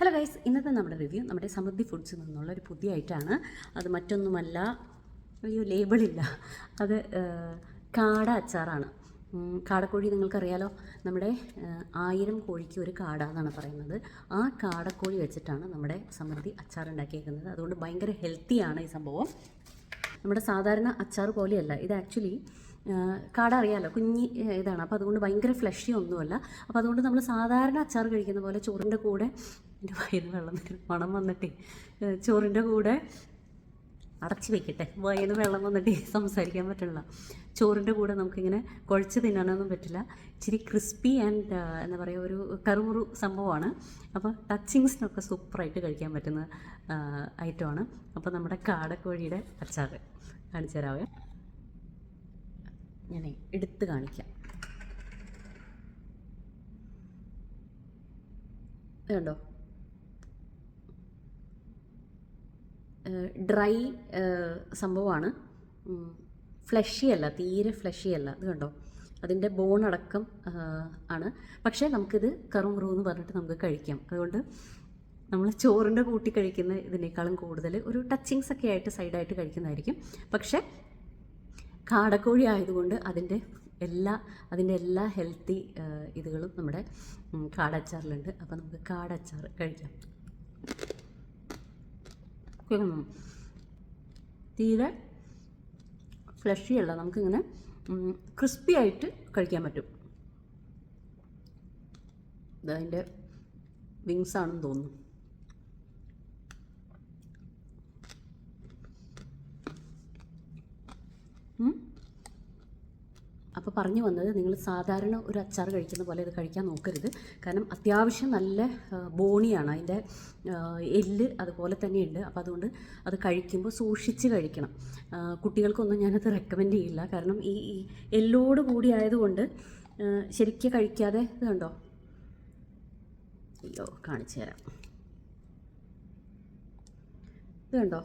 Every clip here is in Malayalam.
ഹലോ ഗൈസ് ഇന്നത്തെ നമ്മുടെ റിവ്യൂ നമ്മുടെ സമൃദ്ധി ഫുഡ്സിൽ നിന്നുള്ള ഒരു പുതിയ ഐറ്റമാണ് അത് മറ്റൊന്നുമല്ല അയ്യോ ലേബിളില്ല അത് കാട അച്ചാറാണ്. കാടക്കോഴി നിങ്ങൾക്കറിയാലോ നമ്മുടെ ആയിരം കോഴിക്ക് ഒരു കാട എന്നാണ് പറയുന്നത്. ആ കാടക്കോഴി വെച്ചിട്ടാണ് നമ്മുടെ സമൃദ്ധി അച്ചാർ ഉണ്ടാക്കിയേക്കുന്നത് അതുകൊണ്ട് ഭയങ്കര ഹെൽത്തിയാണ് ഈ സംഭവം. നമ്മുടെ സാധാരണ അച്ചാർ പോലെയല്ല. ഇത് ആക്ച്വലി കാട അറിയാമല്ലോ കുഞ്ഞി ഇതാണ്. അപ്പോൾ അതുകൊണ്ട് ഭയങ്കര ഫ്ലഷി ഒന്നുമല്ല. അപ്പോൾ അതുകൊണ്ട് നമ്മൾ സാധാരണ അച്ചാർ കഴിക്കുന്ന പോലെ ചോറിന്റെ കൂടെ എന്റെ വയറ് വെള്ളം വരും മണം വന്നിട്ടേ ചോറിന്റെ കൂടെ അടച്ചു വെക്കട്ടെ. വയറ് വെള്ളം വന്നിട്ട് സംസാരിക്കാൻ പറ്റില്ല ചോറിന്റെ കൂടെ നമുക്കിങ്ങനെ കുഴച്ച് തിന്നാനൊന്നും പറ്റില്ല. ഇച്ചിരി ക്രിസ്പി ആൻഡ് എന്താ പറയുക ഒരു കറുമുറു സംഭവമാണ്. അപ്പോൾ ടച്ചിങ്സിനൊക്കെ സൂപ്പറായിട്ട് കഴിക്കാൻ പറ്റുന്ന ഐറ്റമാണ്. അപ്പോൾ നമ്മുടെ കാടക്കോഴിയുടെ അച്ചാർ കാണിച്ചു തരാവേ. ഞാനേ എടുത്ത് കാണിക്കാം. കണ്ടോ ഡ്രൈ സംഭവമാണ്. ഫ്ലഷി അല്ല തീരെ ഫ്ലഷി അല്ല. ഇത് കണ്ടോ? അതിന്റെ ബോൺ അടക്കം ആണ്. പക്ഷേ നമുക്കിത് കറുമുറു എന്ന് പറഞ്ഞിട്ട് നമുക്ക് കഴിക്കാം. അതുകൊണ്ട് നമ്മൾ ചോറിന്റെ കൂട്ടി കഴിക്കുന്ന ഇതിനേക്കാളും കൂടുതൽ ഒരു ടച്ചിങ്സ് ഒക്കെ ആയിട്ട് സൈഡായിട്ട് കഴിക്കുന്നതായിരിക്കും. പക്ഷേ കാടക്കോഴി ആയതുകൊണ്ട് അതിന്റെ എല്ലാ അതിന്റെ എല്ലാ ഹെൽത്തി ഇതുകളും നമ്മുടെ കാടച്ചാറിലുണ്ട്. അപ്പോൾ നമുക്ക് കാടച്ചാർ കഴിക്കാം. ഉം. തീരെ ഫ്ലഷി അല്ല. നമുക്കിങ്ങനെ ക്രിസ്പി ആയിട്ട് കഴിക്കാൻ പറ്റും. ഇതതിന്റെ വിങ്സ് ആണെന്ന് തോന്നുന്നു. അപ്പോൾ പറഞ്ഞു വന്നത് നിങ്ങൾ സാധാരണ ഒരു അച്ചാർ കഴിക്കുന്ന പോലെ ഇത് കഴിക്കാൻ നോക്കരുത്. കാരണം അത്യാവശ്യം നല്ല ബോണിയാണ്. അതിന്റെ എല്ല് അതുപോലെ തന്നെയുണ്ട്. അപ്പോൾ അതുകൊണ്ട് അത് കഴിക്കുമ്പോൾ സൂക്ഷിച്ച് കഴിക്കണം. കുട്ടികൾക്കൊന്നും ഞാനത് റെക്കമെൻഡ് ചെയ്യില്ല. കാരണം ഈ എല്ലോട് കൂടി ആയതുകൊണ്ട് ശരിക്കും കഴിക്കാതെ ഇത് കണ്ടോ? അയ്യോ കാണിച്ചു തരാം. ഇത് കണ്ടോ?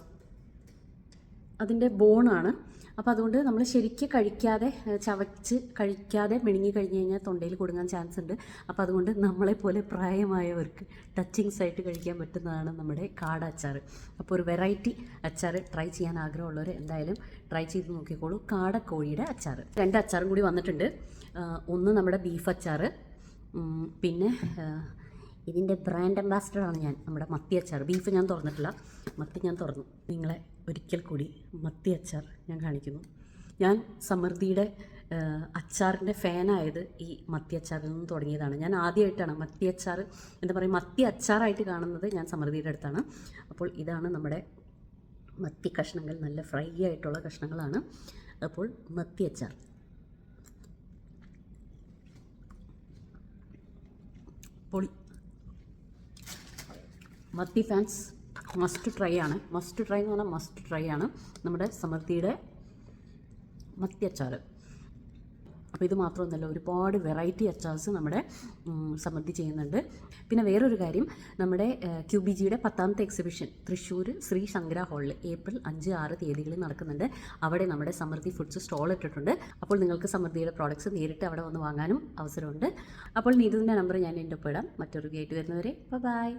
അതിന്റെ ബോണാണ്. അപ്പോൾ അതുകൊണ്ട് നമ്മൾ ശരിക്കും കഴിക്കാതെ ചവച്ച് കഴിക്കാതെ മെണുങ്ങി കഴിഞ്ഞ് കഴിഞ്ഞാൽ തൊണ്ടയിൽ കൊടുങ്ങാൻ ചാൻസ് ഉണ്ട്. അപ്പോൾ അതുകൊണ്ട് നമ്മളെപ്പോലെ പ്രായമായവർക്ക് ടച്ചിങ്സ് ആയിട്ട് കഴിക്കാൻ പറ്റുന്നതാണ് നമ്മുടെ കാട അച്ചാർ അപ്പോൾ ഒരു വെറൈറ്റി അച്ചാർ ട്രൈ ചെയ്യാൻ ആഗ്രഹമുള്ളവർ എന്തായാലും ട്രൈ ചെയ്ത് നോക്കിക്കോളൂ. കാടക്കോഴിയുടെ അച്ചാർ രണ്ട് അച്ചാറും കൂടി വന്നിട്ടുണ്ട്. ഒന്ന് നമ്മുടെ ബീഫ് അച്ചാർ പിന്നെ ഇതിന്റെ ബ്രാൻഡ് അംബാസിഡറാണ് ഞാൻ. നമ്മുടെ മത്തി അച്ചാർ. ബീഫ് ഞാൻ തുറന്നിട്ടില്ല. മത്തി ഞാൻ തുറന്നു. നിങ്ങളെ ഒരിക്കൽ കൂടി മത്തി അച്ചാർ ഞാൻ കാണിക്കുന്നു. ഞാൻ സമൃദ്ധിയുടെ അച്ചാറിന്റെ ഫാനായത് ഈ മത്തി അച്ചാറിൽ നിന്ന് തുടങ്ങിയതാണ്. ഞാൻ ആദ്യമായിട്ടാണ് മത്തി അച്ചാർ എന്താ പറയുക മത്തി അച്ചാറായിട്ട് കാണുന്നത് ഞാൻ സമൃദ്ധിയുടെ അടുത്താണ്. അപ്പോൾ ഇതാണ് നമ്മുടെ മത്തി കഷ്ണങ്ങൾ. നല്ല ഫ്രൈ ആയിട്ടുള്ള കഷ്ണങ്ങളാണ്. അപ്പോൾ മത്തി അച്ചാർ. പൊളി. മത്തി ഫാൻസ് മസ്റ്റ് ട്രൈ ആണ്. മസ്റ്റ് ട്രൈ എന്ന് പറഞ്ഞാൽ മസ്റ്റ് ട്രൈ ആണ്. നമ്മുടെ സമൃദ്ധിയുടെ മത്തി അച്ചാർ. അപ്പോൾ ഇത് മാത്രമൊന്നുമല്ല ഒരുപാട് വെറൈറ്റി അച്ചാർസ് നമ്മുടെ സമൃദ്ധി ചെയ്യുന്നുണ്ട്. പിന്നെ വേറൊരു കാര്യം നമ്മുടെ ക്യു ബി ജിയുടെ പത്താമത്തെ എക്സിബിഷൻ തൃശ്ശൂർ ശ്രീ ശങ്കര ഹാളിൽ ഏപ്രിൽ അഞ്ച് ആറ് തീയതികളിൽ നടക്കുന്നുണ്ട്. അവിടെ നമ്മുടെ സമൃദ്ധി ഫുഡ്സ് സ്റ്റോൾ ഇട്ടിട്ടുണ്ട്. അപ്പോൾ നിങ്ങൾക്ക് സമൃദ്ധിയുടെ പ്രോഡക്റ്റ്സ് നേരിട്ട് അവിടെ വന്ന് വാങ്ങാനും അവസരമുണ്ട്. അപ്പോൾ നീതുവിന്റെ നമ്പർ ഞാൻ എന്റെ ഒപ്പം ഇടാം. മറ്റൊരു ഗേറ്റ് വരുന്നവരെ ബൈ